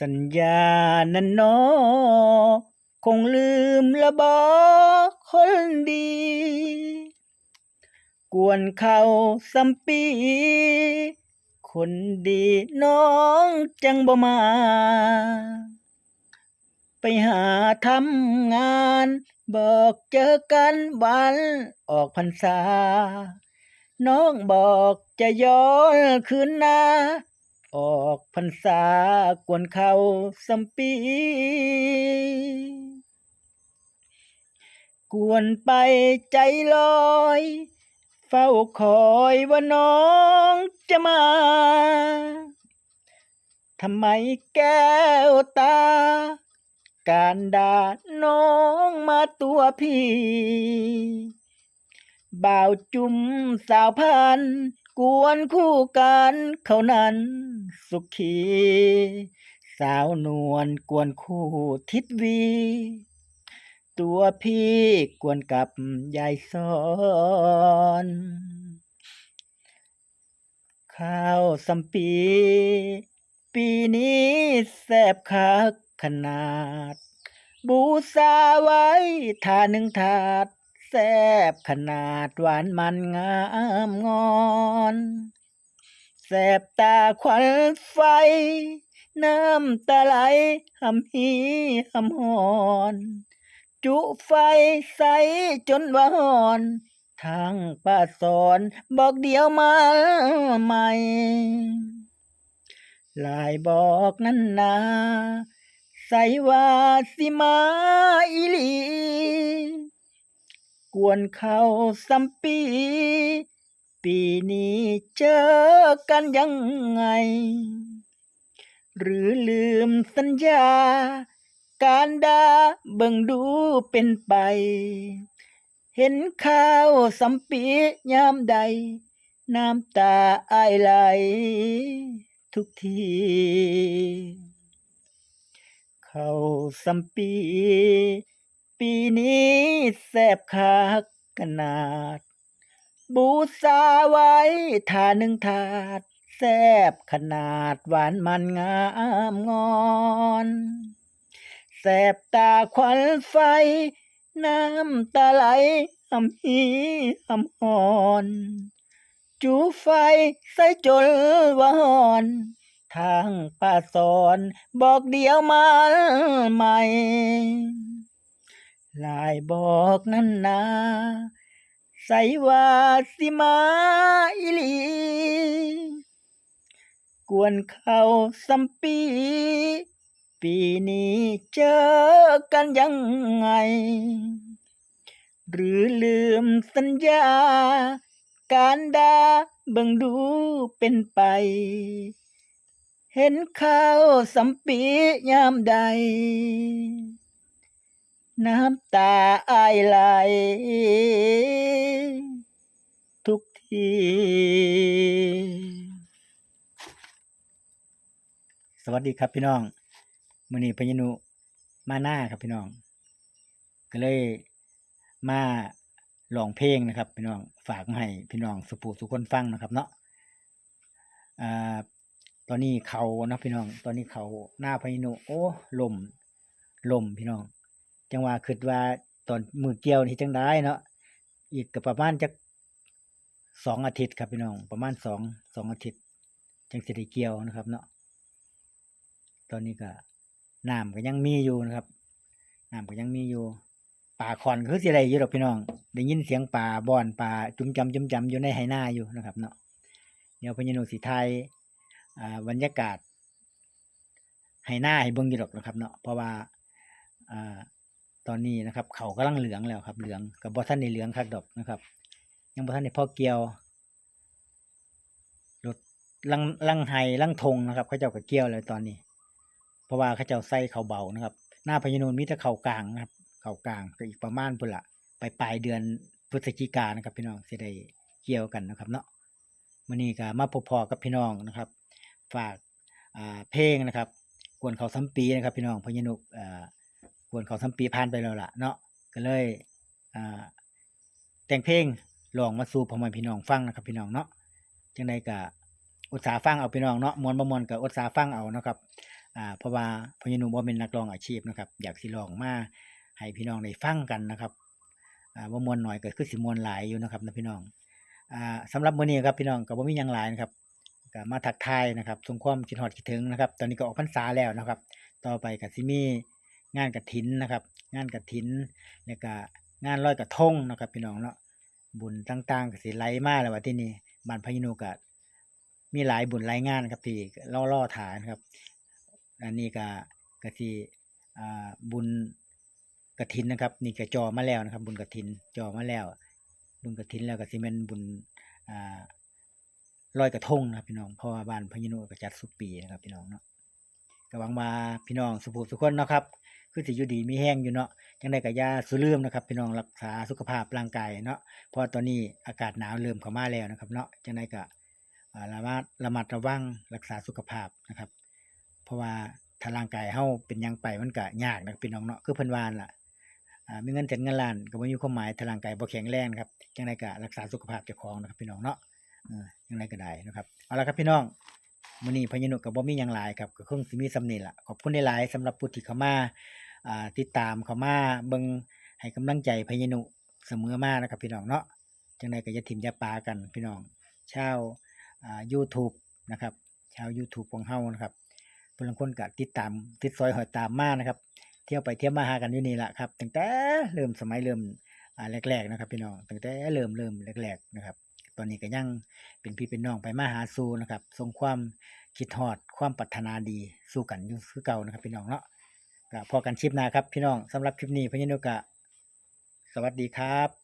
สัญญานั้นนอคงลืมละบ่คนดี กวนเขาซ้ำปี คนดีน้องจังบ่มา ไปหาทำงาน บอกเจอกันวันออกพรรษา น้องบอกจะย้อนคืนหน้า ออกพรรษากวนเขาซ้ำปีกวนไปใจลอย เฝ้าคอยว่าน้องจะมา ทำไมแก้วตา การด่าน้องมาตัวพี่ บ่าวจุมสาวพัน กวนคู่กันเขานั้น สุขี สาวนวลกวนคู่ทิศวี ตัวพี่กวนกับยายสอนข้าวสัมปี ปีนี้แซบคักขนาด บูซาไว้ถาหนึ่งถาดแซบขนาดหวานมันงามงอน บตาควันไฟ น้ำตาไหลหำฮีหำหอน จุไฟใสจนว่าหอน ทางป้าสอนบอกเดียวมาใหม่ลายบอกนั่นนาใสว่าสิมาอีหลี กวนเข้าสัมปี ปีนี้เจอกันยังไง หรือลืมสัญญา การดาเบิ่งดูเป็นไป เห็นข้าวสัมปียามใด น้ำตาอายไหลทุกที เข้าสัมปี ปีนี้แซบคักขนา บูซาไว้ถาหนึ่งถาด แซบขนาดหวานมันงามงอนแสบตาควันไฟ น้ำตาไหลหำฮีหำหอนจูไฟใส่จนว่าหอนทางป้าสอนบอกเดียวมาใหม่ลายบอกนั่นนา ใส่ว่าสิมาอีหลี กวนเข้าสัมปี ปีนี้เจอกันยังไง หรือลืมสัญญา การดาเบิ่งดูเป็นไป เห็นเข้าสัมปียามใด น้ำตาอายไหล ทุกที สวัสดีครับพี่น้องมือนี้พญานุมาหน้าครับพี่น้อง ก็เลยมาร้องเพลงนะครับ พี่น้องฝากมาให้พี่น้องสุภูสุคนฟังนะครับ เนาะอ่าตอนนี้เขานะพี่น้อง ตอนนี้เขาหน้าพญานุโอ้ลมลมพี่น้อง จังว่าคิดว่าตอนมือเกี่ยวนี่จังได้เนาะอีกก็ประมาณจักสองอาทิตย์ครับพี่น้องประมาณสองสองอาทิตย์ จังสิได้เกี่ยวนะครับ เนาะตอนนี้ก็น้ำก็ยังมีอยู่นะครับน้ำก็ยังมีอยู่ป่าคอนคือสิได้อยู่ดอกพี่น้อง ได้ยินเสียงป่าบอนป่าจุ่มจำจุ่มจำอยู่ในไหนาอยู่นะครับเนาะเดี๋ยวพญานุสีไทยอ่าบรรยากาศไหนาให้เบิ่งอยู่ดอกนะครับ เนาะเพราะว่าอ่า ตอนนี้นะครับ เขากำลังเหลืองแล้วครับ เหลืองกับบ่ท่านในเหลืองคักดอกนะครับ ยังบ่ท่านในพ่อเกียวรถลังลังไห้ลังทงนะครับ เขาเจ้าก็เกียวแล้วตอนนี้ เพราะว่าเขาเจ้าใส่เขาเบานะครับ หน้าพญานูนมีแต่เขากลางนะครับ เขากลางก็อีกประมาณพุ่นละไปปลายเดือนพฤศจิกานะครับพี่น้องเสิได้เกี่ยวกันนะครับ เนาะมื้อนี้ก็มาพบพอกับพี่น้องนะครับ ฝากเพลงนะครับ กวนเขาซ้ำปีนะครับ พี่น้องพญานุอ่า วนเขาซ้ำปีผ่านไปแล้วล่ะเนาะก็เลยแต่งเพลงลองมาสู่พ่อแม่พี่น้องฟังนะครับพี่น้องเนาะจังไดก็อุตสาห์ฟังเอาพี่น้องเนาะมวนบ่มวนก็อุตสาห์ฟังเอานะครับอ่าเพราะว่าพญานุบ่เป็นนักร้องอาชีพนะครับ อยากสิร้องมาให้พี่น้องได้ฟังกันนะครับอ่าบ่มวนน้อยก็คือสิมวนหลายอยู่นะครับนะพี่น้องอ่าสำหรับมื้อนี้ครับพี่น้องก็บ่มีหยังหลายนะครับก็มาทักทายนะครับส่งความคิดฮอดคิดถึงนะครับ ตอนนี้ก็ออกพรรษาแล้วนะครับ ต่อไปก็สิมี งานกฐินนะครับ งานกฐินแล้วก็งานลอยกระทงนะครับ พี่น้องเนาะบุญต่างๆก็สิไหลมาแล้วว่าที่นี่บ้านพญานุก็มีหลายบุญหลายงานครับที่รอๆท่านครับ อันนี้ก็ก็สิอ่าบุญกฐินนะครับ นี่ก็จอมาแล้วนะครับ บุญกฐินจอมาแล้ว บุญกฐินแล้วก็สิแม่นบุญอ่าลอยกระทงนะครับพี่น้องเพราะว่าบ้านพญานุก็จัดทุกปีนะครับพี่น้องเนาะ ก็หวังว่าพี่น้องสุภูทุกคนเนาะครับคือสิอยู่ดีมีแห้งอยู่เนาะจังไดก็อย่าสุลืมนะครับพี่น้องรักษาสุขภาพร่างกายเนาะเพราะตอนนี้อากาศหนาวเริ่มเข้ามาแล้วนะครับเนาะจังไดก็อ่าระมัดระมัดระวังรักษาสุขภาพนะครับ เพราะว่าถ้าร่างกายเฮาเป็นยังไปมันก็ยากนะพี่น้องเนาะคือเพิ่นวานล่ะมีเงินเจ็ดเงินล้านก็บ่มีความหมายถ้าร่างกายบ่แข็งแรงครับจังไดก็รักษาสุขภาพเจ้าของนะครับพี่น้องเนาะเออจังไดก็ได้นะครับเอาละครับพี่น้อง มื้อนี้พญานุก็บ่มีหยังหลายครับก็คงสิมีส่ำนี้ล่ะขอบคุณหลายๆสำหรับผู้ที่เข้ามาอ่าติดตามเข้ามาเบิ่งให้กำลังใจพญานุเสมอมานะครับพี่น้องเนาะจังไดก็อย่าทิ่มอย่าปากันพี่น้องชาวอ่า YouTube นะครับชาว YouTube ของเฮานะครับเพิ่นลางคนก็ติดตามติดซอยหอยตามมานะครับ เที่ยวไปเที่ยวมาหากันอยู่นี่แหละครับตั้งแต่เริ่มสมัยเริ่มอ่าแรกๆนะครับพี่น้องตั้งแต่เริ่มเริ่มแรกๆนะครับ ตอนนี้ก็ยังเป็นพี่เป็นน้องไปมาหาสู่นะครับทรงความคิดฮอดความปรารถนาดีสู้กันอยู่คือเก่านะครับพี่น้องเนาะก็พอกันคลิปหน้าครับพี่น้องสำหรับคลิปนี้พญานุกะ สวัสดีครับ